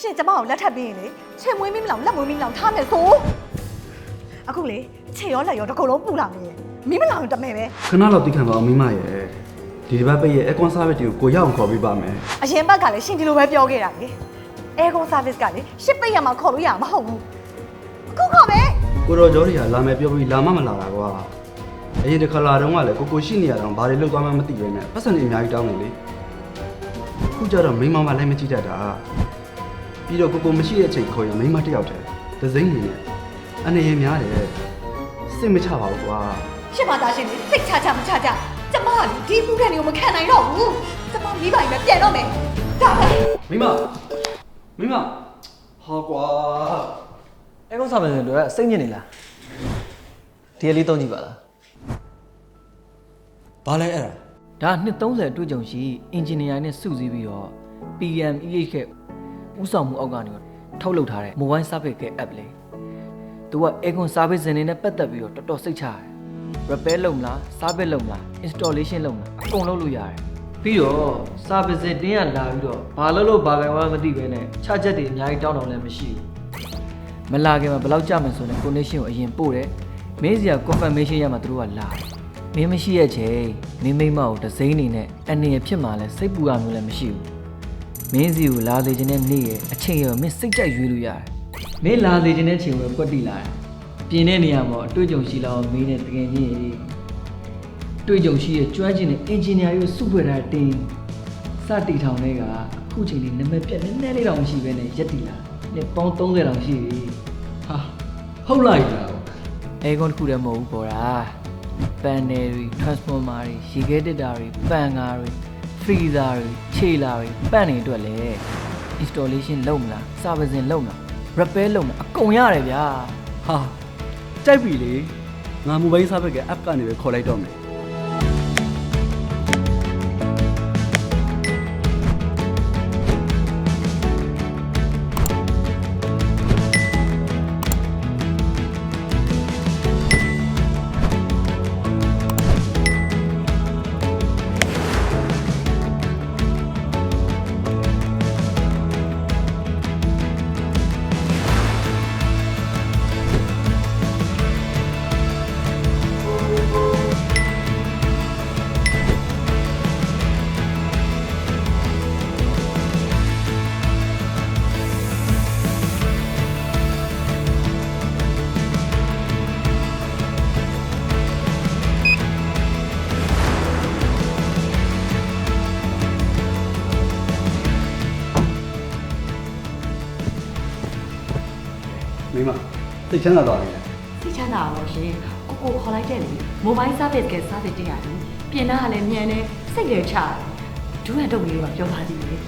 ရှင်ကျမကိုလက်ထပ်ပြီးရင်လေချင်မွေးမိမလောင်လက်မွေးမိမလောင်ထားမယ်ဆိုအခုလေခြေရောလက်ရောတစ်ခုလုံးပူလာနေတယ်မိမလောင်တမဲပဲခဏတော့တိခံပါအောင်မိမရဲ့ဒီတစ်ပတ်ပိတ်ရဲ့ aircon service ကိုကိုရအောင်ခေါ်ပေးပါမယ်အရင်ဘက်ကလည်းရှင်ဒီလိုပဲပြောခဲ့တာလေ Aircon service ကလေရှစ်ပိတ်ရမှာခေါ်လို့ရမှာမဟုတ်ဘူးအခုခေါ်မယ်ကိုတော်ကျော်တွေကလာမယ်ပြောပြီးလာမမလာတာကွာအရင်တစ်ခါလာတော့ကလည်းကိုကိုရှိနေရတော့ဘာတွေလုပ်သွားမှမသိပဲနဲ့ပတ်စံတွေအများကြီးတောင်းနေလေအခုကျတော့မိန်းမမလိုက်မကြည့်တတ်တာ ပြီးတော့ကိုကိုမရှိတဲ့အချိန်ခေါ်ရင်မိန်းမတစ်ယောက်တည်းဒဇိမ့်နေနဲ့အနေရများတယ်စိတ်မချပါဘူးကွာရှစ်ပါသားရှင်လေစိတ်ချချမချချကျမကလေဒီပူတဲ့နေကိုမခံနိုင်တော့ဘူးကျမမိပါရင်ပဲပြန်တော့မယ်ဒါပဲမိမမိမဟာကွာအဲကုန်းစာမယ်ဆိုတော့စိတ်ညစ်နေလားဒီကလေးတုံးကြည့်ပါလားဘာလဲအဲ့ဒါဒါနှစ်30အတွေ့အကြုံရှိအင်ဂျင်နီယာနဲ့စုစည်းပြီးတော့ PMEH က ဥဆောင်မှုအောက်ကနေထုတ်လုပ်ထားတဲ့ mobile service က app လေးသူက Aircon service ဇင်နေနဲ့ပတ်သက်ပြီးတော့တော်တော်စိတ်ချရတယ် repair လုပ်မလား service လုပ်မလား installation လုပ်မလားအကုန်လုပ်လို့ရတယ်ပြီးတော့ service တင်းကလာပြီးတော့ဘာလုပ်လို့ဘာပဲမသိပဲနဲ့ချချက်တွေအများကြီးတောင်းတောင်းလည်းမရှိဘူးမလာခင်မှာဘယ်လောက်ကြာမှဆိုရင် connection ကိုအရင်ပို့တယ်မင်းစီက confirmation ရမှသူတို့ကလာတယ်မင်းမရှိရဲ့ချိန်မင်းမိမကိုဒစိမ့်နေနဲ့အနေရဖြစ်မှလည်းစိတ်ပူရမျိုးလည်းမရှိဘူး မင်းစီကိုလာလေခြင်းနဲ့နေ့ရဲ့အချိန်ရောမင်းစိတ်ကြိုက်ရွေးလို့ရတယ်မင်းလာလေခြင်းတဲ့ချိန်ကိုကွက်တိလာတယ်ပြင်တဲ့နေရာမှာအတွေ့အကြုံရှိလောက်မင်းနဲ့တကယ်ကြီးတွေ့ကြုံရှိရဲ့ကျွမ်းကျင်တဲ့အင်ဂျင်နီယာတွေကိုစုဖွဲ့ထားတဲ့တင်းစတီထောင်တွေကအခုချိန်လေးနံပါတ်ပြတ်နည်းနည်းလေးတောင်မရှိဘဲနဲ့ရက်တီလာနှစ်ပေါင်း30တောင်ရှိပြီဟာဟုတ်လိုက်လားအဲကွန်တစ်ခုတည်းမဟုတ်ဘူးပေါ်တာပန်နယ်တွေ transformer တွေရေခဲတစ်တာတွေပန်ကားတွေ freezer တွေခြေလာတွေပန့်နေအတွက်လည်း installation လုပ်မလား servicing လုပ်မလား repair လုပ်မလားအကုန်ရတယ်ဗျာဟာကြိုက်ပြီလေငါ mobile service က app ကနေပဲခေါ်လိုက်တော့မယ် မိမသိတ်ချမ်းသာသွားပြီလားစိတ်ချမ်းသာပါရှင်ကိုကိုခေါ်လိုက်တဲ့လေ mobile service က service တင်ရတယ်ပြင်တာကလည်းမြန်တယ်စိတ်လည်းချတယ်ဒူးရတော့လေးပါပြောပါသေးတယ်